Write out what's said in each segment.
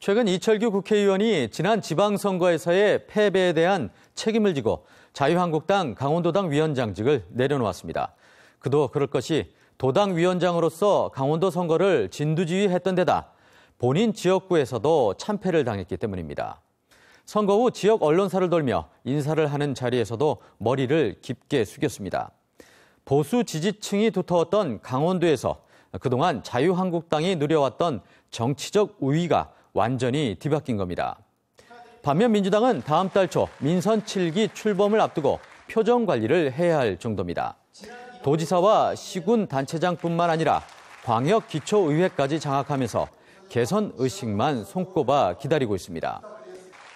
최근 이철규 국회의원이 지난 지방선거에서의 패배에 대한 책임을 지고 자유한국당 강원도당 위원장직을 내려놓았습니다. 그도 그럴 것이 도당 위원장으로서 강원도 선거를 진두지휘했던 데다 본인 지역구에서도 참패를 당했기 때문입니다. 선거 후 지역 언론사를 돌며 인사를 하는 자리에서도 머리를 깊게 숙였습니다. 보수 지지층이 두터웠던 강원도에서 그동안 자유한국당이 누려왔던 정치적 우위가 완전히 뒤바뀐 겁니다. 반면 민주당은 다음 달 초 민선 7기 출범을 앞두고 표정 관리를 해야 할 정도입니다. 도지사와 시군 단체장뿐만 아니라 광역 기초의회까지 장악하면서 개선 의식만 손꼽아 기다리고 있습니다.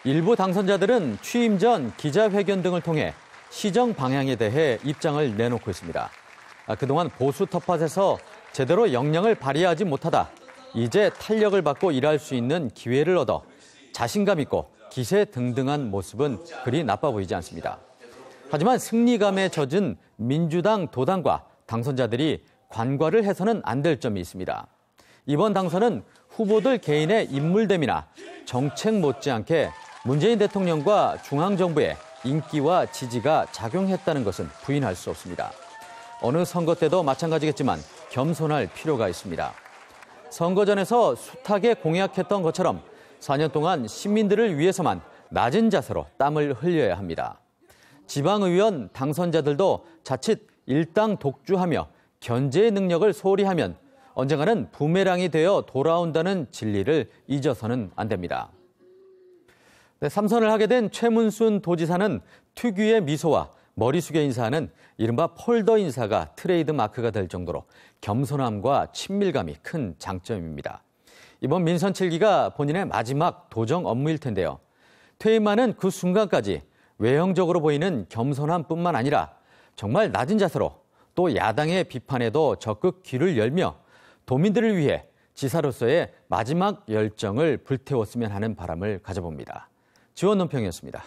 일부 당선자들은 취임 전 기자회견 등을 통해 시정 방향에 대해 입장을 내놓고 있습니다. 아, 그동안 보수 텃밭에서 제대로 역량을 발휘하지 못하다 이제 탄력을 받고 일할 수 있는 기회를 얻어 자신감 있고 기세 등등한 모습은 그리 나빠 보이지 않습니다. 하지만 승리감에 젖은 민주당 도당과 당선자들이 관과를 해서는 안 될 점이 있습니다. 이번 당선은 후보들 개인의 인물됨이나 정책 못지않게 문재인 대통령과 중앙정부의 인기와 지지가 작용했다는 것은 부인할 수 없습니다. 어느 선거 때도 마찬가지겠지만 겸손할 필요가 있습니다. 선거전에서 숱하게 공약했던 것처럼 4년 동안 시민들을 위해서만 낮은 자세로 땀을 흘려야 합니다. 지방의원 당선자들도 자칫 일당 독주하며 견제의 능력을 소홀히 하면 언젠가는 부메랑이 되어 돌아온다는 진리를 잊어서는 안 됩니다. 네, 삼선을 하게 된 최문순 도지사는 특유의 미소와 머리 숙여 인사하는 이른바 폴더 인사가 트레이드 마크가 될 정도로 겸손함과 친밀감이 큰 장점입니다. 이번 민선 7기가 본인의 마지막 도정 업무일 텐데요. 퇴임하는 그 순간까지 외형적으로 보이는 겸손함뿐만 아니라 정말 낮은 자세로 또 야당의 비판에도 적극 귀를 열며 도민들을 위해 지사로서의 마지막 열정을 불태웠으면 하는 바람을 가져봅니다. 지원 논평이었습니다.